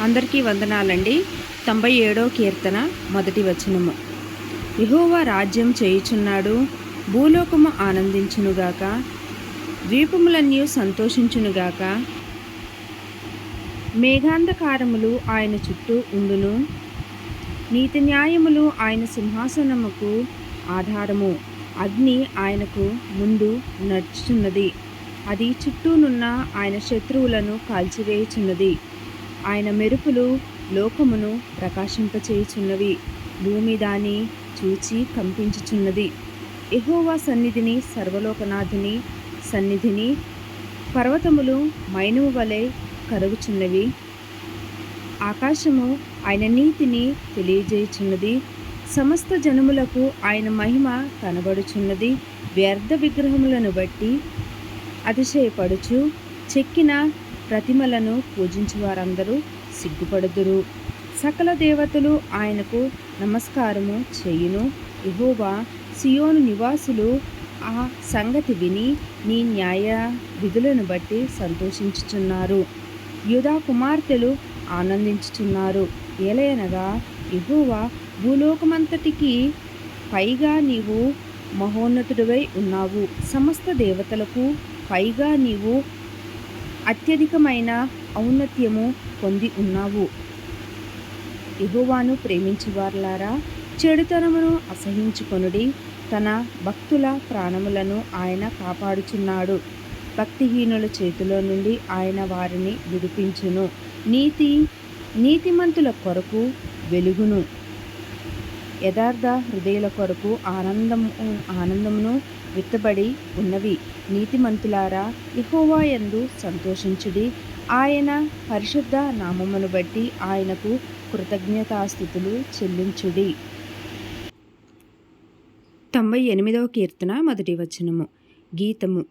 అందరికీ వందనాలండి. తొంభై ఏడో కీర్తన మొదటి వచనము. యహోవా రాజ్యం చేయుచున్నాడు భూలోకము ఆనందించునుగాక ద్వీపములన్నీ సంతోషించునుగాక మేఘాంధకారములు ఆయన చుట్టూ ఉండును. నీతి న్యాయములు ఆయన సింహాసనముకు ఆధారము. అగ్ని ఆయనకు ముందు నడుచున్నది అది చుట్టూనున్న ఆయన శత్రువులను కాల్చివేయుచున్నది. ఆయన మెరుపులు లోకమును ప్రకాశింపచేయుచున్నవి. భూమి దాని చూచి కంపించుచున్నది. ఎహోవా సన్నిధిని సర్వలోకనాథుని సన్నిధిని పర్వతములు మైనము వలె కరుగుచున్నవి. ఆకాశము ఆయన నీతిని తెలియజేయుచున్నది. సమస్త జనములకు ఆయన మహిమ కనబడుచున్నది. వ్యర్థ విగ్రహములను బట్టి అతిశయపడుచు చెక్కిన ప్రతిమలను పూజించు వారందరూ సిగ్గుపడుదురు. సకల దేవతలు ఆయనకు నమస్కారము చేయును. ఇహోవా సియోను నివాసులు ఆ సంగతి విని నీ న్యాయ విధులను బట్టి సంతోషించుచున్నారు. యుధా కుమార్తెలు ఆనందించుచున్నారు. ఏలయనగా ఇహోవా భూలోకమంతటికి పైగా నీవు మహోన్నతుడివై ఉన్నావు. సమస్త దేవతలకు పైగా నీవు అత్యధికమైన ఔన్నత్యము పొంది ఉన్నావు. ఎహోవాను ప్రేమించువార్లారా చెడుతనమును అసహించుకొనుడి. తన భక్తుల ప్రాణములను ఆయన కాపాడుచున్నాడు. భక్తిహీనుల చేతిలో నుండి ఆయన వారిని విడిపించును. నీతి నీతిమంతుల కొరకు వెలుగును. యథార్థ హృదయుల కొరకు ఆనందము ఆనందమును విత్తబడి ఉన్నవి. నీతిమంతులారా ఇహోవా యందు సంతోషించుడి. ఆయన పరిశుద్ధ నామమును బట్టి ఆయనకు కృతజ్ఞతాస్థుతులు చెల్లించుడి. తొంభై ఎనిమిదవ కీర్తన మొదటి వచనము. గీతము.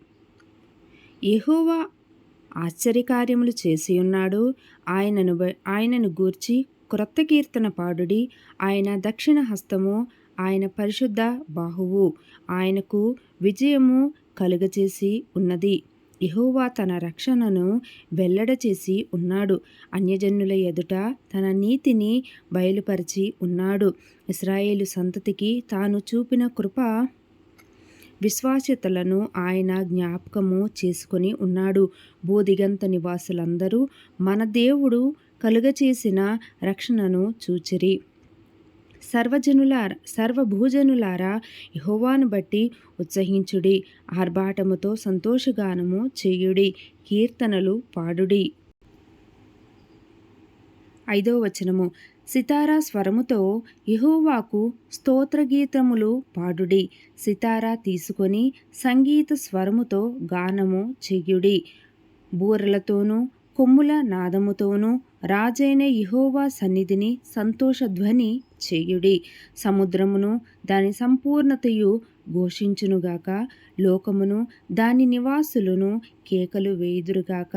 యెహోవా ఆశ్చర్యకార్యములు చేసి ఉన్నాడు ఆయనను ఆయనను గూర్చి క్రొత్త కీర్తన పాడుడి. ఆయన దక్షిణ హస్తము ఆయన పరిశుద్ధ బాహువు. ఆయనకు విజయము కలుగచేసి ఉన్నది. యహోవా తన రక్షణను వెల్లడ చేసి ఉన్నాడు. అన్యజనుల ఎదుట తన నీతిని బయలుపరిచి ఉన్నాడు. ఇస్రాయేలు సంతతికి తాను చూపిన కృప విశ్వాస్యతలను ఆయన జ్ఞాపకము చేసుకొని ఉన్నాడు. బోధిగంత నివాసులందరూ మన దేవుడు కలుగచేసిన రక్షణను చూచిరి. సర్వజనులార సర్వభూజనులారా యహోవాను బట్టి ఉత్సహించుడి. ఆర్భాటముతో సంతోషగానము చేయుడి. కీర్తనలు పాడుడి. ఐదో వచనము. సితారా స్వరముతో యహోవాకు స్తోత్రగీతములు పాడుడి. సితారా తీసుకొని సంగీత స్వరముతో గానము చెయ్యుడి బూరలతోనూ కొమ్ముల నాదముతోనూ రాజైన ఇహోవా సన్నిధిని సంతోషధ్వని చేయుడి. సముద్రమును దాని సంపూర్ణతయు ఘోషించునుగాక లోకమును దాని నివాసులను కేకలు వేయుదురుగాక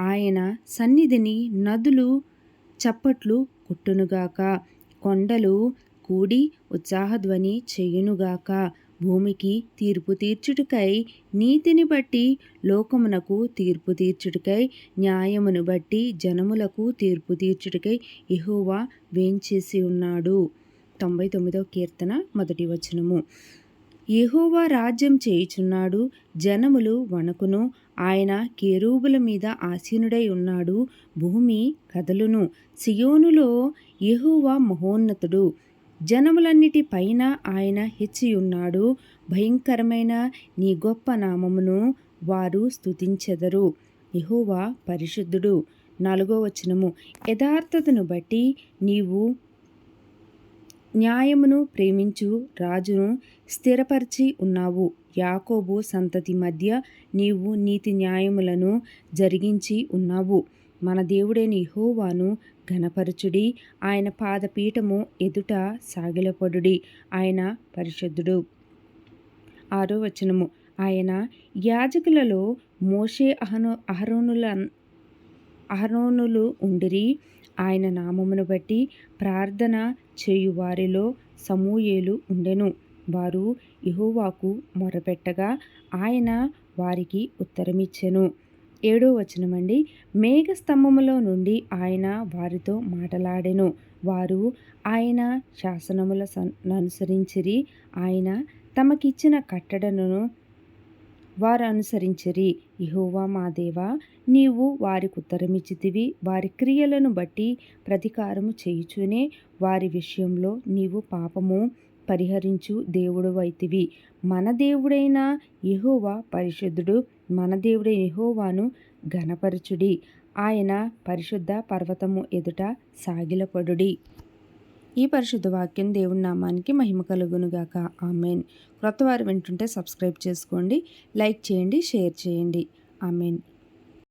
ఆయన సన్నిధిని నదులు చప్పట్లు కొట్టునుగాక కొండలు కూడి ఉత్సాహధ్వని చేయునుగాక భూమికి తీర్పు తీర్చుటకై నీతిని బట్టి లోకమునకు తీర్పు తీర్చుటకై న్యాయమును బట్టి జనములకు తీర్పు తీర్చుటకై ఎహోవా వేంచేసి ఉన్నాడు. తొంభై తొమ్మిదవ కీర్తన మొదటి వచనము. యహోవా రాజ్యం చేయుచున్నాడు జనములు వణకును ఆయన కేరూబుల మీద ఆసీనుడై ఉన్నాడు భూమి కదలును. సియోనులో యహోవా మహోన్నతుడు. జనములన్నిటి పైన ఆయన హెచ్చియున్నాడు. భయంకరమైన నీ గొప్ప నామమును వారు స్తుతించెదరు. యహోవా పరిశుద్ధుడు. నాలుగో వచనము. యథార్థతను బట్టి నీవు న్యాయమును ప్రేమించు రాజును స్థిరపరిచి ఉన్నావు. యాకోబు సంతతి మధ్య నీవు నీతి న్యాయములను జరిగించి ఉన్నావు. మన దేవుడైన యహోవాను ఘనపరచుడి ఆయన పాదపీఠము ఎదుట సాగిలపడుడి ఆయన పరిశుద్ధుడు. ఆరో వచనము. ఆయన యాజకులలో మోషే అహనో అహరోనుల అహరోనులు ఉండిరి. ఆయన నామమును బట్టి ప్రార్థన చేయువారిలో సమూయేలు ఉండెను. వారు ఇహోవాకు మొరపెట్టగా ఆయన వారికి ఉత్తరమిచ్చెను. ఏడో వచనమండి. మేఘ స్తంభములో నుండి ఆయన వారితో మాటలాడెను. వారు ఆయన శాసనముల అనుసరించిరి ఆయన తమకిచ్చిన కట్టడను వారు అనుసరించిరి ఇహోవా మా దేవా నీవు వారికి ఉత్తరమిచ్చితివి. వారి క్రియలను బట్టి ప్రతీకారము చేయుచునే. వారి విషయంలో నీవు పాపము పరిహరించు దేవుడు వైతివి మన దేవుడైన యహోవా పరిశుద్ధుడు మన దేవుడైన యహోవాను ఘనపరచుడి. ఆయన పరిశుద్ధ పర్వతము ఎదుట సాగిలపడుడి. ఈ పరిశుద్ధ వాక్యం దేవుని నామానికి మహిమ కలుగునుగాక. ఆమెన్. క్రొత్త వారు వింటుంటే సబ్స్క్రైబ్ చేసుకోండి లైక్ చేయండి షేర్ చేయండి. ఆమెన్.